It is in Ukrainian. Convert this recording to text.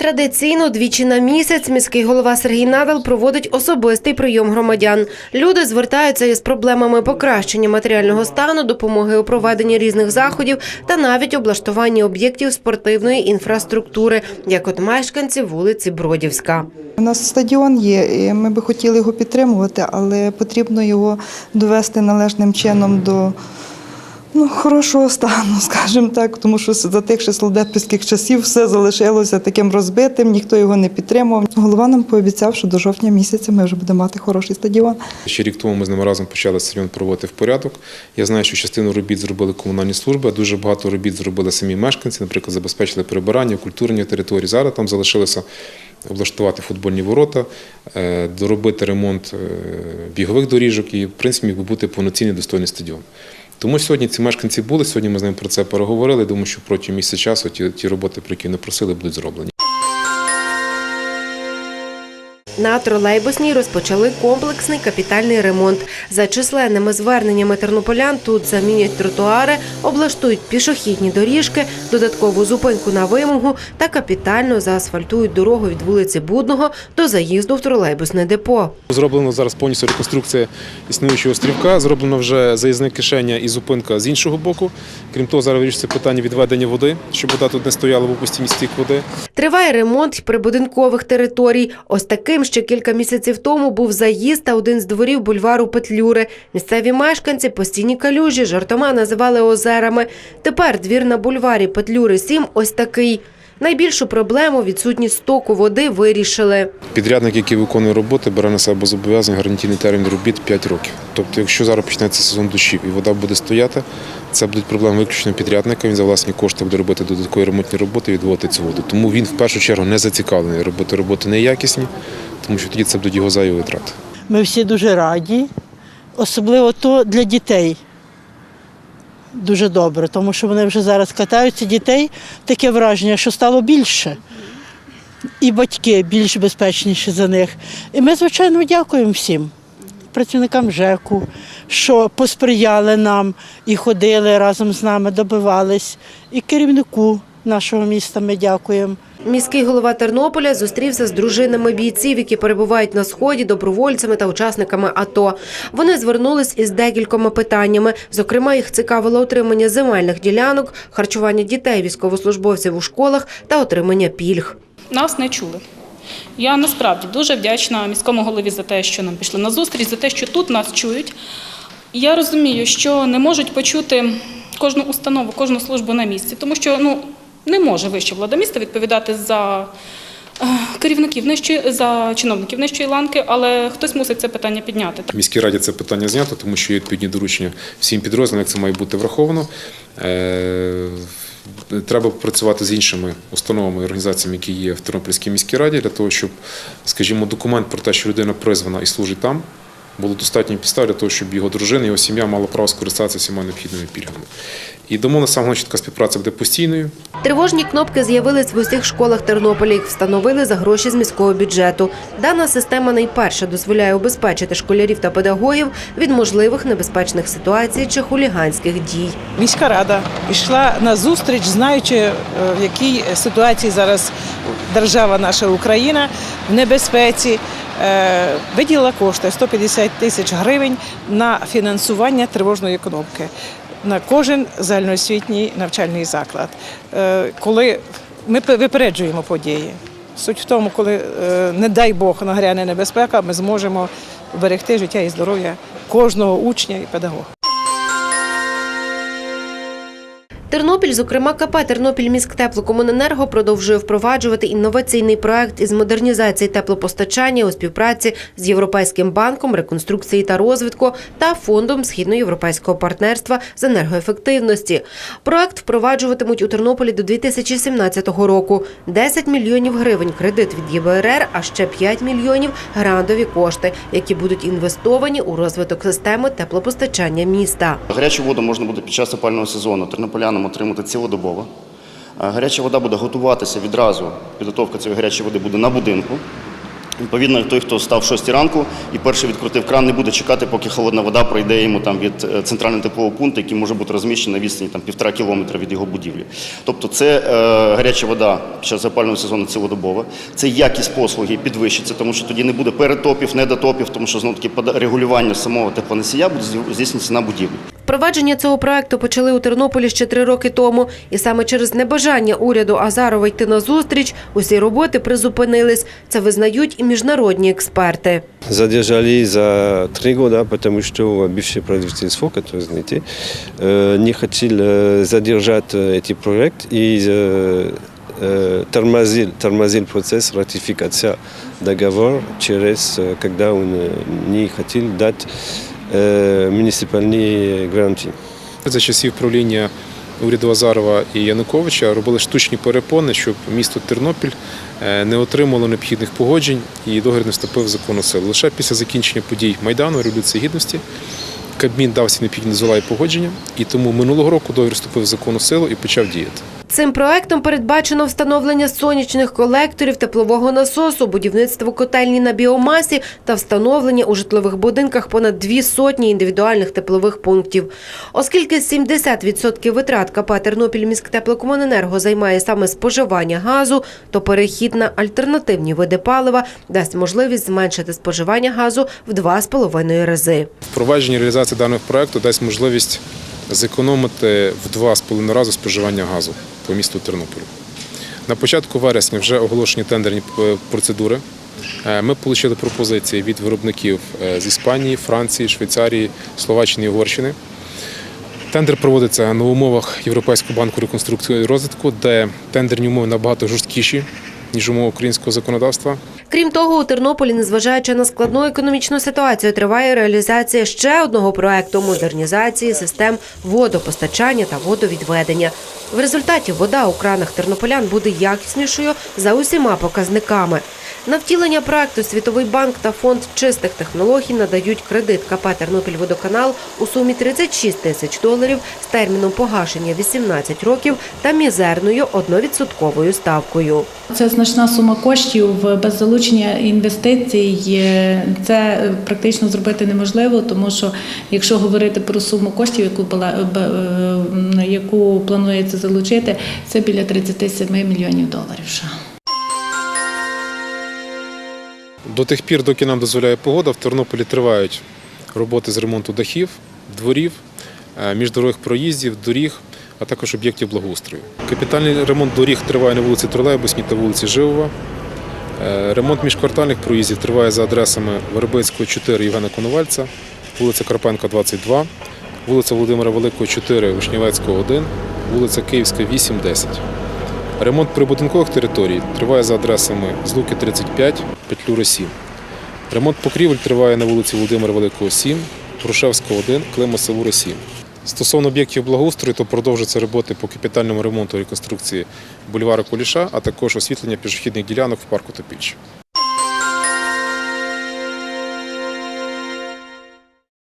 Традиційно двічі на місяць міський голова Сергій Надал проводить особистий прийом громадян. Люди звертаються із проблемами покращення матеріального стану, допомоги у проведенні різних заходів та навіть облаштуванні об'єктів спортивної інфраструктури, як от мешканці вулиці Бродівська. У нас стадіон є, і ми би хотіли його підтримувати, але потрібно його довести належним чином до ну, хорошого стану, скажімо так, тому що за тих ще часів все залишилося таким розбитим, ніхто його не підтримував. Голова нам пообіцяв, що до жовтня місяця ми вже будемо мати хороший стадіон. Ще рік тому ми з ними разом почали стадіон проводити в порядок. Я знаю, що частину робіт зробили комунальні служби, дуже багато робіт зробили самі мешканці. Наприклад, забезпечили прибирання, культурні території. Зараз там залишилося облаштувати футбольні ворота, е, доробити ремонт е, бігових доріжок і, в принципі, міг би бути повноцінний достойний стадіон. Тому сьогодні ці мешканці були. Сьогодні ми з ними про це переговорили. Думаю, що протягом місяця часу ті, ті роботи, про які вони просили, будуть зроблені. На тролейбусній розпочали комплексний капітальний ремонт. За численними зверненнями тернополян тут замінять тротуари, облаштують пішохідні доріжки, додаткову зупинку на вимогу та капітально заасфальтують дорогу від вулиці Будного до заїзду в тролейбусне депо. Зроблено зараз повністю реконструкція існуючого стрівка. Зроблено вже заїзне кишеня і зупинка з іншого боку. Крім того, зараз вирішується питання відведення води, щоб вода тут не стояла в постійній стік води. Триває ремонт прибудинкових територій. Ось таким ще кілька місяців тому був заїзд та один з дворів бульвару Петлюри. Місцеві мешканці постійні калюжі жартома називали озерами. Тепер двір на бульварі Петлюри 7 ось такий. Найбільшу проблему відсутність стоку води вирішили. Підрядник, який виконує роботи, бере на себе зобов'язання гарантійний термін робіт 5 років. Тобто, якщо зараз почнеться сезон дощів і вода буде стояти, це будуть проблеми виключно підрядника. Він за власні кошти буде робити додаткові ремонтні роботи і відводити цю воду. Тому він в першу чергу не зацікавлений робити роботи неякісні, тому що тоді це будуть його зайві витрати. Ми всі дуже раді, особливо то для дітей. Дуже добре, тому що вони вже зараз катаються дітей. Таке враження, що стало більше. І батьки більш безпечніші за них. І ми, звичайно, дякуємо всім працівникам ЖЕКу, що посприяли нам і ходили разом з нами, добивались. І керівнику нашого міста ми дякуємо. Міський голова Тернополя зустрівся з дружинами бійців, які перебувають на сході, добровольцями та учасниками АТО. Вони звернулись із декількома питаннями. Зокрема, їх цікавило отримання земельних ділянок, харчування дітей військовослужбовців у школах та отримання пільг. нас не чули. Я насправді дуже вдячна міському голові за те, що нам пішли на зустріч, за те, що тут нас чують. Я розумію, що не можуть почути кожну установу, кожну службу на місці, тому що ну, не може вища влада міста відповідати за е, керівників нижчої, за чиновників нижчої ланки, але хтось мусить це питання підняти. В міській раді це питання знято, тому що є відповідні доручення всім підрозділам, як це має бути враховано. Е, Треба працювати з іншими установами і організаціями, які є в Тернопільській міській раді, для того, щоб, скажімо, документ про те, що людина призвана і служить там, було достатньо підстав для того, щоб його дружина, його сім'я мала право скористатися всіма необхідними пільгами. І домовлена саме така співпраця буде постійною. Тривожні кнопки з'явились в усіх школах Тернополя. Їх встановили за гроші з міського бюджету. Дана система найперше дозволяє убезпечити школярів та педагогів від можливих небезпечних ситуацій чи хуліганських дій. Міська рада пішла на зустріч, знаючи, е, в якій ситуації зараз держава наша Україна в небезпеці. Е, Виділила кошти 150 тисяч гривень на фінансування тривожної кнопки на кожен загальноосвітній навчальний заклад. Е, Коли ми випереджуємо події. Суть в тому, коли, е, не дай Бог, нагряне небезпека, ми зможемо берегти життя і здоров'я кожного учня і педагога. Тернопіль, зокрема КП «Тернопільміськтеплокомуненерго» продовжує впроваджувати інноваційний проект із модернізації теплопостачання у співпраці з Європейським банком реконструкції та розвитку та фондом східноєвропейського партнерства з енергоефективності. Проект впроваджуватимуть у Тернополі до 2017 року. 10 мільйонів гривень кредит від ЄБРР, а ще 5 мільйонів грантові кошти, які будуть інвестовані у розвиток системи теплопостачання міста. Гарячу воду можна буде під час опального сезону тернополянам отримати цілодобово. Е, Гаряча вода буде готуватися відразу. Підготовка цієї гарячої води буде на будинку. Відповідно, той, хто став в 6 ранку і перший відкрутив кран, не буде чекати, поки холодна вода пройде йому там від е, центрального теплового пункту, який може бути розміщений на відстані там півтора кілометра від його будівлі. Тобто, це е, гаряча вода під час запального сезону цілодобова. Це якість послуги підвищиться, тому що тоді не буде перетопів, недотопів, тому що знову таки регулювання самого теплоносія буде здійснюватися на будівлі. Впровадження цього проекту почали у Тернополі ще три роки тому, і саме через небажання уряду Азарова йти на зустріч усі роботи призупинились. Це визнають і міжнародні експерти. задержали за три года, потому что бывшее правительство, которое знаете, э, не хотел э, задержать э, эти проект и э, э, тормозил, тормозил процесс ратификации договора через, э, когда он э, не хотел дать э, муниципальные гарантии. За часів правління уряду Азарова і Януковича робили штучні перепони, щоб місто Тернопіль е, не отримало необхідних погоджень і договір не вступив в законну силу. Лише після закінчення подій Майдану, Революції Гідності, Кабмін дав всі необхідні дозвола і погодження, і тому минулого року договір вступив в законну силу і почав діяти. Цим проектом передбачено встановлення сонячних колекторів, теплового насосу, будівництво котельні на біомасі та встановлення у житлових будинках понад дві сотні індивідуальних теплових пунктів. Оскільки 70% витрат КП «Тернопільміськтеплокомуненерго» займає саме споживання газу, то перехід на альтернативні види палива дасть можливість зменшити споживання газу в 2,5 рази. Впровадження і реалізація даного проекту дасть можливість зекономити в два з половиною рази споживання газу по місту Тернополю. На початку вересня вже оголошені тендерні е, процедури. Е, Ми отримали пропозиції від виробників е, з Іспанії, Франції, Швейцарії, Словаччини і Угорщини. Тендер проводиться на умовах Європейського банку реконструкції і розвитку, де тендерні умови набагато жорсткіші, ніж умови українського законодавства. Крім того, у Тернополі, незважаючи на складну економічну ситуацію, триває реалізація ще одного проекту модернізації систем водопостачання та водовідведення. В результаті вода у кранах тернополян буде якіснішою за усіма показниками. На втілення проекту Світовий банк та фонд чистих технологій надають кредит КП «Тернопільводоканал» у сумі 36 тисяч доларів з терміном погашення 18 років та мізерною одновідсотковою ставкою. Це значна сума коштів без залучення інвестицій. е, Це практично зробити неможливо, тому що якщо говорити про суму коштів, яку була- б- е, яку планується залучити, це біля 37 мільйонів доларів. До тих пір, доки нам дозволяє погода, в Тернополі тривають роботи з ремонту дахів, дворів, е, міждорових проїздів, доріг, а також об'єктів благоустрою. Капітальний ремонт доріг триває на вулиці Тролейбусній та вулиці Живова. Е, Ремонт міжквартальних проїздів триває за адресами Вербицького 4 Євгена Коновальця, вулиця Карпенка 22, вулиця Володимира Великого 4 Вишнівецького 1, вулиця Київська 8, 10. Ремонт прибудинкових територій триває за адресами Злуки 35, Петлюра 7. Ремонт покрівель триває на вулиці Володимира Великого 7, Грушевського 1, Клима Савура 7. Стосовно об'єктів благоустрою, то продовжуються роботи по капітальному ремонту реконструкції бульвара Куліша, а також освітлення пішохідних ділянок в парку Топільче.